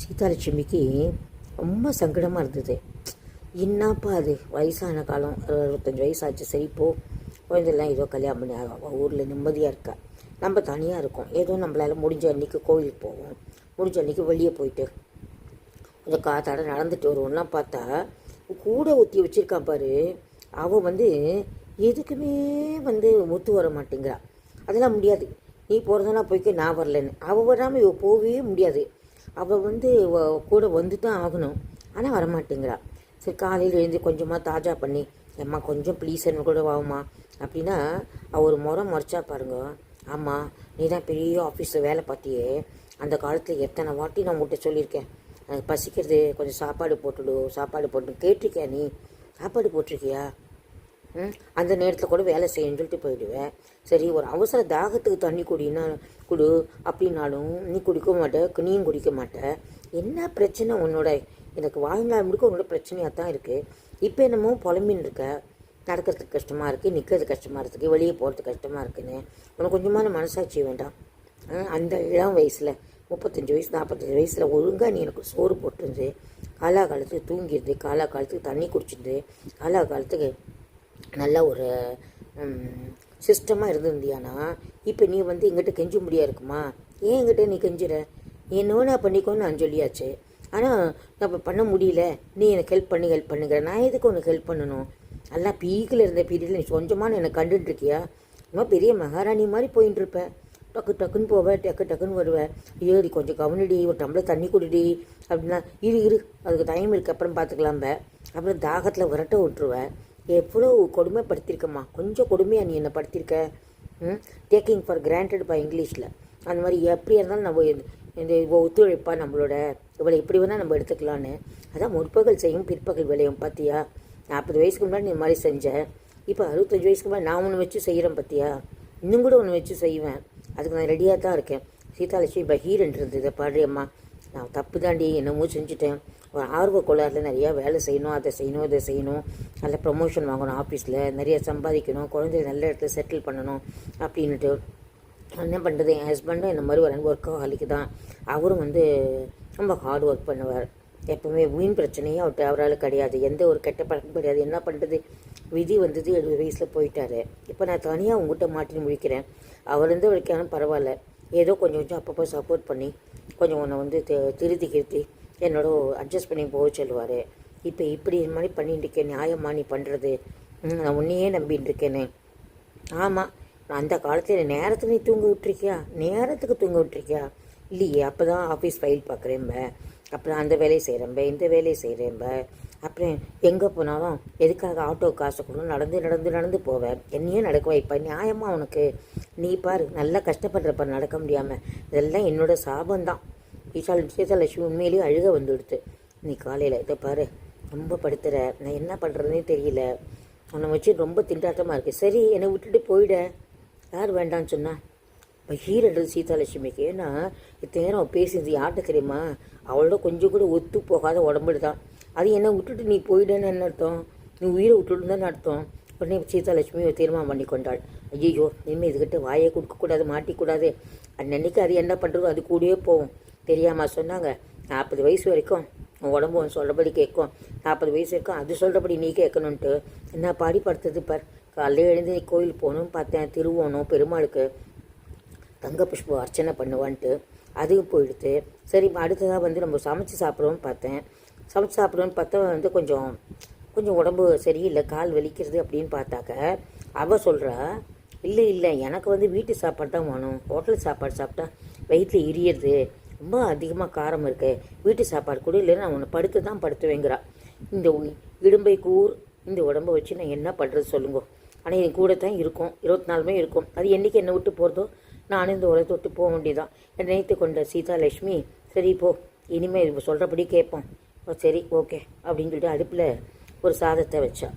சீதாலட்சுமிக்கு ரொம்ப சங்கடமாக இருந்தது. என்னப்பா அது? வயசான காலம் அறுபத்தஞ்சி வயசாச்சு. சரி போ. குழந்தைலாம் ஏதோ கல்யாணம் பண்ணி அவள் ஊரில் நிம்மதியாக இருக்கா? நம்ம தனியாக இருக்கோம். ஏதோ நம்மளால் முடிஞ்ச அன்றைக்கி கோவிலுக்கு போவோம். முடிஞ்ச அன்றைக்கி வெளியே போயிட்டு கொஞ்சம் காத்தாட நடந்துட்டு வருவோம்லாம் பார்த்தா கூட ஊற்றி வச்சுருக்கான் பாரு. அவள் வந்து எதுக்குமே வந்து ஒத்து வர மாட்டேங்கிறா. அதெல்லாம் முடியாது. நீ போகிறதுனா போய்க்க நான் வரலன்னு. அவள் வராமல் இவள் போகவே முடியாது. அவள் வந்து கூட வந்து தான் ஆகணும். ஆனால் வரமாட்டேங்கிறா. சரி காலையில் எழுந்து கொஞ்சமாக தாஜா பண்ணி அம்மா கொஞ்சம் ப்ளீஸ் என்ன கூட வாமா அப்படின்னா அவள் ஒரு முறை முறைச்சா பாருங்க ஆமாம் நீ தான் பெரிய ஆஃபீஸில் வேலை பார்த்தியே. அந்த காலத்தில் எத்தனை வாட்டி நான் உங்கள்கிட்ட சொல்லியிருக்கேன். எனக்கு பசிக்கிறது கொஞ்சம் சாப்பாடு போட்டுடு சாப்பாடு போட்டு கேட்டிருக்கியா நீ? சாப்பாடு போட்டிருக்கியா? அந்த நேரத்தில் கூட வேலை செய்யணும்னு சொல்லிட்டு போயிடுவேன். சரி ஒரு அவசர தாகத்துக்கு தண்ணி குடின்னா குடு அப்படின்னாலும் நீ குடிக்க மாட்ட நீயும் குடிக்க மாட்ட. என்ன பிரச்சனை உன்னோட? எனக்கு வாழ்நாள் முழுக்க உன்னோட பிரச்சனையாக தான் இருக்குது இப்போ என்னமோ புலம்பின்னு இருக்க. நடக்கிறதுக்கு கஷ்டமாக இருக்குது நிற்கிறது கஷ்டமாக இருக்குது வெளியே போகிறதுக்கு கஷ்டமாக இருக்குன்னு. உனக்கு கொஞ்சமான மனசாட்சி வேண்டாம். ஆ, அந்த இளம் வயசில் முப்பத்தஞ்சு வயசு நாற்பத்தஞ்சு வயசில் ஒழுங்காக நீ எனக்கு சோறு போட்டுருந்து காலா காலத்துக்கு தூங்கிடுது காலா காலத்துக்கு தண்ணி குடிச்சிருந்து காலா காலத்துக்கு நல்ல ஒரு சிஸ்டமாக இருந்திருந்தியானா இப்போ நீ வந்து எங்கிட்ட கெஞ்ச முடியா இருக்குமா? ஏன் எங்கிட்ட நீ கெஞ்சுற? நீ என்ன பண்ணிக்கோன்னு நான் சொல்லியாச்சு. ஆனால் நான் இப்போ பண்ண முடியல. நீ எனக்கு ஹெல்ப் பண்ணி ஹெல்ப் பண்ணுங்கிற. நான் எதுக்கு உனக்கு ஹெல்ப் பண்ணணும்? எல்லாம் பீக்கில் இருந்த பீரியடில் நீ கொஞ்சமான என்னை கண்டுட்டுருக்கியா இன்னும் பெரிய மகாராணி மாதிரி போயின்னு இருப்பேன் டக்கு டக்குன்னு போவேன் டக்கு டக்குன்னு வருவேன் ஐயோ நீ கொஞ்சம் கவனிடி ஒரு டம்ளர் தண்ணி குடிடி அப்படின்னா இரு இரு. அதுக்கு டைம் இருக்கு அப்புறம் பார்த்துக்கலாம்ப அப்புறம் தாகத்தில் விரட்ட விட்டுருவேன் எவ்வளோ கொடுமைப்படுத்தியிருக்கம்மா கொஞ்சம் கொடுமையாக நீ என்ன படுத்தியிருக்க ம்? டேக்கிங் ஃபார் கிராண்டட் பை இங்கிலீஷில் அந்த மாதிரி எப்படியா இருந்தாலும் நம்ம இந்த- இந்த ஒத்துழைப்பா நம்மளோட இவளை எப்படி வேணால் நம்ம எடுத்துக்கலான்னு. அதான் முற்பகல் செய்யும் பிற்பகல் விளையும் பார்த்தியா நாற்பது வயசுக்கு முன்னாடி நீ இந்த மாதிரி செஞ்சேன் இப்போ அறுபத்தஞ்சு வயசுக்கு முன்னாடி நான் ஒன்று வச்சு செய்கிறேன் பார்த்தியா இன்னும் கூட ஒன்று வச்சு செய்வேன். அதுக்கு நான் ரெடியாக தான் இருக்கேன். சீதாலட்சுமி பகீரன் இருந்தது பாடு நான் தப்பு தாண்டி என்னமோ செஞ்சுட்டேன். ஒரு ஆர்வ கோளாறில் நிறையா வேலை செய்யணும் அதை செய்யணும் இதை செய்யணும். நல்ல ப்ரொமோஷன் வாங்கணும் ஆஃபீஸில் நிறைய சம்பாதிக்கணும் குழந்தைய நல்ல இடத்துல செட்டில் பண்ணணும் அப்படின்ட்டு என்ன பண்ணுறது என் ஹஸ்பண்டும் இந்த மாதிரி ஒரு ஒர்க்காலிக்கு தான். அவரும் வந்து ரொம்ப ஹார்ட் ஒர்க் பண்ணுவார். எப்போவுமே வீண் பிரச்சனையும் அவர்கிட்ட அவரால் கிடையாது. எந்த ஒரு கெட்ட பழக்கம் கிடையாது. என்ன பண்ணுறது விதி வந்தது எழுபது வயசில் போயிட்டாரு. இப்போ நான் தனியாக உங்ககிட்ட மாட்டி முடிக்கிறேன். அவர் இருந்து வரைக்கும் பரவாயில்ல. ஏதோ கொஞ்சம் கொஞ்சம் அப்பப்போ சப்போர்ட் பண்ணி கொஞ்சம் உன்னை வந்து திருத்தி கிருத்தி என்னோட அட்ஜஸ்ட் பண்ணி போக சொல்லுவார். இப்போ இப்படி இது மாதிரி பண்ணிட்டு இருக்கேன் நியாயமா நீ பண்ணுறது நான் உன்னையே நம்பின்னு இருக்கேனே. ஆமாம் நான் அந்த காலத்தில் நேரத்துக்கு நீ தூங்க விட்டுருக்கியா? நேரத்துக்கு தூங்க விட்டுருக்கியா? இல்லையே அப்போ தான் ஆஃபீஸ் ஃபைல் பார்க்குறேன்ப அப்புறம் அந்த வேலையை செய்கிறேன்ப இந்த வேலையை செய்கிறேன்ப அப்புறம் எங்கே போனாலும் எதுக்காக ஆட்டோ காசு கொடுக்கணும் நடந்து நடந்து நடந்து போவேன் என்னையே நடக்க வைப்பேன் நியாயமாக உனக்கு? நீ பாரு நல்லா கஷ்டப்படுறப்ப நடக்க முடியாமல் இதெல்லாம் என்னோடய சாபம்தான். ஈசால் சீதாலட்சுமி உண்மையிலேயே அழுக வந்துடுத்து. நீ காலையில் இதை பாரு ரொம்ப படுத்துற. நான் என்ன பண்ணுறதுனே தெரியல. உன்னை வச்சு ரொம்ப திண்டாட்டமாக இருக்குது சரி என்னை விட்டுட்டு போயிட. யார் வேண்டாம்னு சொன்னா? பகீரடுறது சீதாலட்சுமிக்கு. ஏன்னா இத்தனை நேரம் பேசினது யார்கிட்ட தெரியுமா? அவளோட கொஞ்சம் கூட ஒத்து போகாத உடம்புடு தான் அது என்னை விட்டுட்டு நீ போயிடன்னு என்ன அர்த்தம்? நீ உயிரை விட்டுட்டு தான் அர்த்தம்? உடனே சீதாலட்சுமி ஒரு தீர்மானம் பண்ணி கொண்டாள். ஐயோ இனிமேல் இதுக்கிட்ட வாயை கொடுக்கக்கூடாது மாட்டிக்கூடாது. அன்னன்னைக்கு அது என்ன பண்ணுறதோ அது கூடயே போகும். தெரியாமல் சொன்னாங்க. நாற்பது வயசு வரைக்கும் உன் உடம்பு உன் சொல்கிறபடி கேட்கும். நாற்பது வயசு வரைக்கும் அது சொல்கிறபடி நீ கேட்கணுன்ட்டு என்ன பாடி படுத்தது பார். காலையில் எழுந்து நீ கோயில் போகணும் பார்த்தேன். திருவோணம் பெருமாளுக்கு தங்க புஷ்பம் அர்ச்சனை பண்ணுவான்ட்டு. அதுவும் போயிடுத்து. சரி அடுத்ததாக வந்து நம்ம சமைச்சு சாப்பிடுவோம்னு பார்த்தேன். சமைச்சு சாப்பிடுவோம்னு பார்த்தா வந்து கொஞ்சம் கொஞ்சம் உடம்பு சரியில்லை கால் வலிக்கிறது அப்படின்னு பார்த்தாக்க அவள் சொல்கிறா இல்லை இல்லை எனக்கு வந்து வீட்டு சாப்பாடு தான் வேணும். ஹோட்டல் சாப்பாடு சாப்பிட்டா வயிற்றில் எரியுறது. ரொம்ப அதிகமாக காரம் இருக்கு. வீட்டு சாப்பாடு கூட இல்லைன்னா நான் உன்னை படுத்து தான் படுத்துவேங்கிறா. இந்த இடும்பை கூர் இந்த உடம்பை வச்சு நான் என்ன பண்ணுறது சொல்லுங்க. ஆனால் என் கூட தான் இருக்கும். இருபத்தி நாலுமே இருக்கும். அது என்றைக்கு என்னை விட்டு போகிறதோ நானும் இந்த உலகத்தை விட்டு போக வேண்டியதான் நினைத்து கொண்ட சீதாலட்சுமி சரி போ இனிமேல் சொல்கிறபடி கேட்போம். ஓ, சரி ஓகே அப்படின்னு சொல்லிட்டு அடுப்பில் ஒரு சாதத்தை வச்சா.